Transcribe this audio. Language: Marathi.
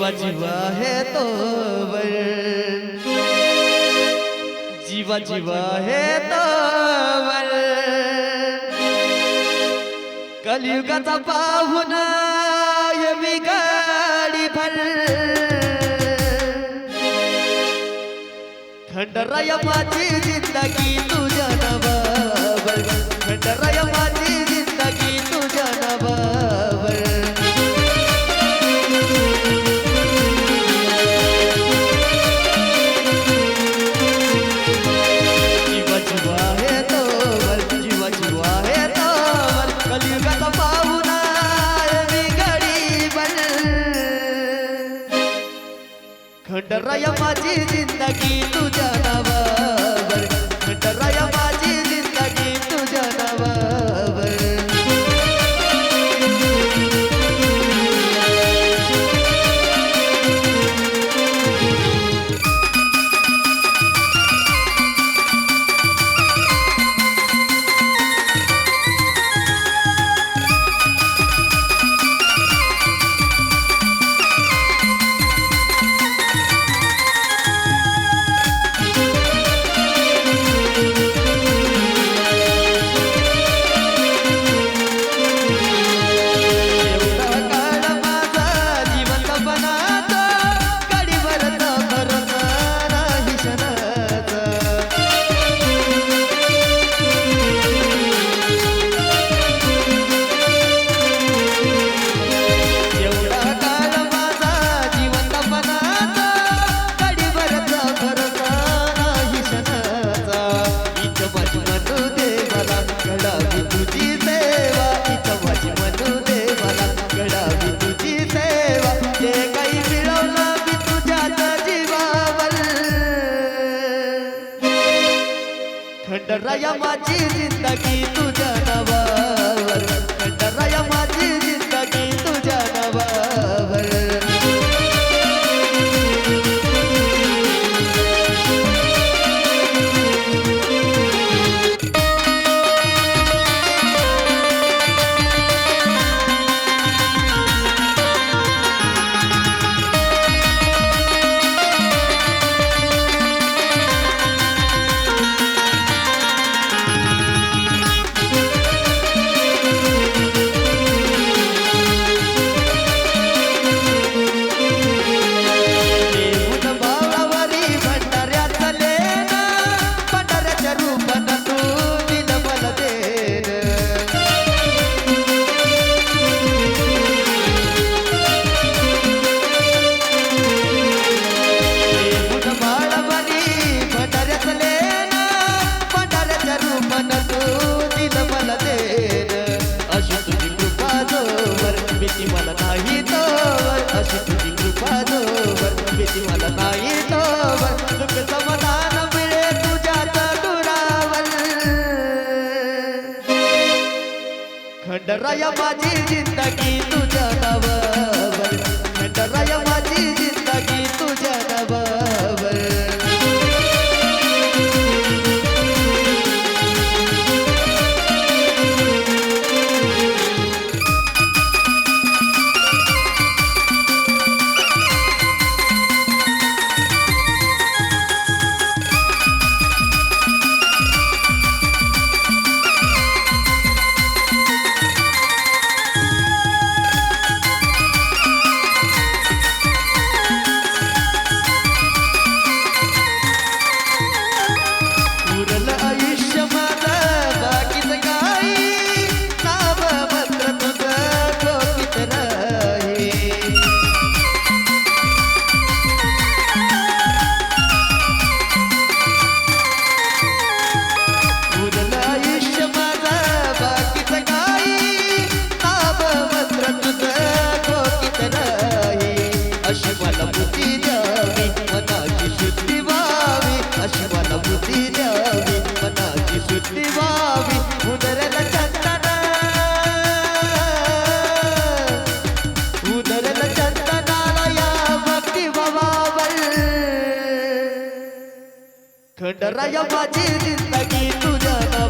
जीवा जीवा है तोवर जीवा जीवा है तोवर कलियुगाचा पाहुना यमी गाडी भर। खंडराया माझी जिंदगी तू खंडराया माझी जिंदगी तुझ्या नाव पंढराया माझी जिंदगी तुझ्या नावावर. पंढराया माझी जिंदगी रया माझी जिंदगी तुझ्या नावावर खंडराया माझी जिंदगी तुझ्या